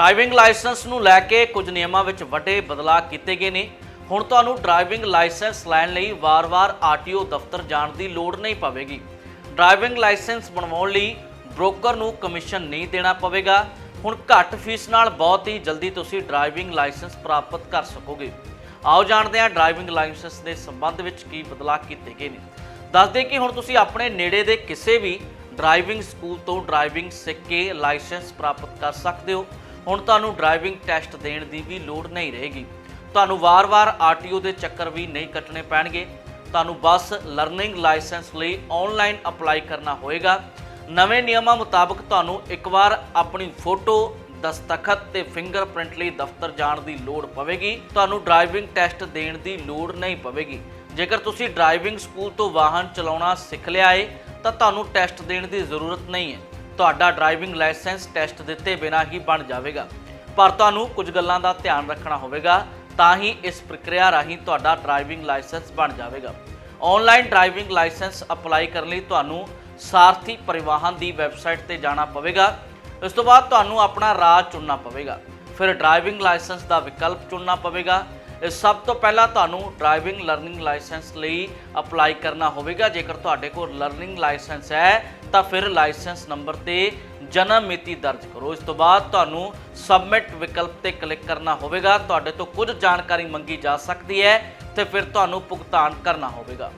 Driving licence ਨੂੰ ਲੈ ਕੇ ਕੁਝ ਨਿਯਮਾਂ ਵਿੱਚ ਵੱਡੇ ਬਦਲਾਅ ਕੀਤੇ ਗਏ ਨੇ। ਹੁਣ ਤੁਹਾਨੂੰ ਡਰਾਈਵਿੰਗ ਲਾਇਸੈਂਸ ਲੈਣ ਲਈ ਵਾਰ-ਵਾਰ ਆਰਟੀਓ ਦਫ਼ਤਰ ਜਾਣ ਦੀ ਲੋੜ ਨਹੀਂ ਪਵੇਗੀ। ਡਰਾਈਵਿੰਗ ਲਾਇਸੈਂਸ ਬਣਵਾਉਣ ਲਈ ਬ੍ਰੋਕਰ ਨੂੰ ਕਮਿਸ਼ਨ ਨਹੀਂ ਦੇਣਾ ਪਵੇਗਾ। ਹੁਣ ਘੱਟ ਫੀਸ ਨਾਲ ਬਹੁਤ ਹੀ ਜਲਦੀ ਤੁਸੀਂ ਡਰਾਈਵਿੰਗ ਲਾਇਸੈਂਸ ਪ੍ਰਾਪਤ ਕਰ ਸਕੋਗੇ। ਆਓ ਜਾਣਦੇ ਹਾਂ ਡਰਾਈਵਿੰਗ ਲਾਇਸੈਂਸ ਦੇ ਸੰਬੰਧ ਵਿੱਚ ਕੀ ਬਦਲਾਅ ਕੀਤੇ ਗਏ ਨੇ। ਦੱਸਦੇ ਕਿ ਹੁਣ ਤੁਸੀਂ ਆਪਣੇ ਨੇੜੇ ਦੇ ਕਿਸੇ ਵੀ ਡਰਾਈਵਿੰਗ ਸਕੂਲ ਤੋਂ ਡਰਾਈਵਿੰਗ ਸਿੱਖ ਕੇ ਲਾਇਸੈਂਸ ਪ੍ਰਾਪਤ ਕਰ ਸਕਦੇ ਹੋ। ਹੁਣ ਤੁਹਾਨੂੰ ਡਰਾਈਵਿੰਗ ਟੈਸਟ ਦੇਣ ਦੀ ਵੀ ਲੋੜ ਨਹੀਂ ਰਹੇਗੀ। ਤੁਹਾਨੂੰ ਵਾਰ-ਵਾਰ ਆਰਟੀਓ ਦੇ ਚੱਕਰ ਵੀ ਨਹੀਂ ਕੱਟਣੇ ਪੈਣਗੇ। ਤੁਹਾਨੂੰ ਬਸ ਲਰਨਿੰਗ ਲਾਇਸੈਂਸ ਲਈ ਆਨਲਾਈਨ ਅਪਲਾਈ ਕਰਨਾ ਹੋਵੇਗਾ ਨਵੇਂ ਨਿਯਮਾਂ ਮੁਤਾਬਕ ਤੁਹਾਨੂੰ ਇੱਕ ਵਾਰ ਆਪਣੀ ਫੋਟੋ, ਦਸਤਖਤ ਤੇ ਫਿੰਗਰਪ੍ਰਿੰਟ ਲਈ ਦਫ਼ਤਰ ਜਾਣ ਦੀ ਲੋੜ ਪਵੇਗੀ। ਤੁਹਾਨੂੰ ਡਰਾਈਵਿੰਗ ਟੈਸਟ ਦੇਣ ਦੀ ਲੋੜ ਨਹੀਂ ਪਵੇਗੀ। ਜੇਕਰ ਤੁਸੀਂ ਡਰਾਈਵਿੰਗ ਸਕੂਲ ਤੋਂ ਵਾਹਨ ਚਲਾਉਣਾ ਸਿੱਖ ਲਿਆ ਏ, ਤਾਂ ਤੁਹਾਨੂੰ ਟੈਸਟ ਦੇਣ ਦੀ ਜ਼ਰੂਰਤ ਨਹੀਂ ਹੈ। ਤੁਹਾਡਾ ਡਰਾਈਵਿੰਗ ਲਾਇਸੈਂਸ ਟੈਸਟ ਦਿੱਤੇ ਬਿਨਾਂ ਹੀ ਬਣ ਜਾਵੇਗਾ। ਪਰ ਤੁਹਾਨੂੰ ਕੁਝ ਗੱਲਾਂ ਦਾ ਧਿਆਨ ਰੱਖਣਾ ਹੋਵੇਗਾ, ਤਾਂ ਹੀ ਇਸ ਪ੍ਰਕਿਰਿਆ ਰਾਹੀਂ ਤੁਹਾਡਾ ਡਰਾਈਵਿੰਗ ਲਾਇਸੈਂਸ ਬਣ ਜਾਵੇਗਾ। ਆਨਲਾਈਨ ਡਰਾਈਵਿੰਗ ਲਾਇਸੈਂਸ ਅਪਲਾਈ ਕਰਨ ਲਈ ਤੁਹਾਨੂੰ ਸਾਰਥੀ ਪਰਿਵਾਹਨ ਦੀ ਵੈਬਸਾਈਟ ਤੇ ਜਾਣਾ ਪਵੇਗਾ। ਇਸ ਤੋਂ ਬਾਅਦ ਤੁਹਾਨੂੰ ਆਪਣਾ ਰਾਜ ਚੁਣਨਾ ਪਵੇਗਾ। ਫਿਰ ਡਰਾਈਵਿੰਗ ਲਾਇਸੈਂਸ ਦਾ ਵਿਕਲਪ ਚੁਣਨਾ ਪਵੇਗਾ। ਇਸ ਸਭ ਤੋਂ ਪਹਿਲਾਂ ਤੁਹਾਨੂੰ ਡਰਾਈਵਿੰਗ ਲਰਨਿੰਗ ਲਾਇਸੈਂਸ ਲਈ ਅਪਲਾਈ ਕਰਨਾ ਹੋਵੇਗਾ। ਜੇਕਰ ਤੁਹਾਡੇ ਕੋਲ ਲਰਨਿੰਗ ਲਾਇਸੈਂਸ ਹੈ ਤਾਂ ਫਿਰ ਲਾਇਸੈਂਸ ਨੰਬਰ ਤੇ ਜਨਮ ਮਿਤੀ ਦਰਜ ਕਰੋ। ਇਸ ਤੋਂ ਬਾਅਦ ਤੁਹਾਨੂੰ ਸਬਮਿਟ ਵਿਕਲਪ ਤੇ ਕਲਿੱਕ ਕਰਨਾ ਹੋਵੇਗਾ। ਤੁਹਾਡੇ ਤੋਂ ਕੁਝ ਜਾਣਕਾਰੀ ਮੰਗੀ ਜਾ ਸਕਦੀ ਹੈ ਤੇ ਫਿਰ ਤੁਹਾਨੂੰ ਭੁਗਤਾਨ ਕਰਨਾ ਹੋਵੇਗਾ।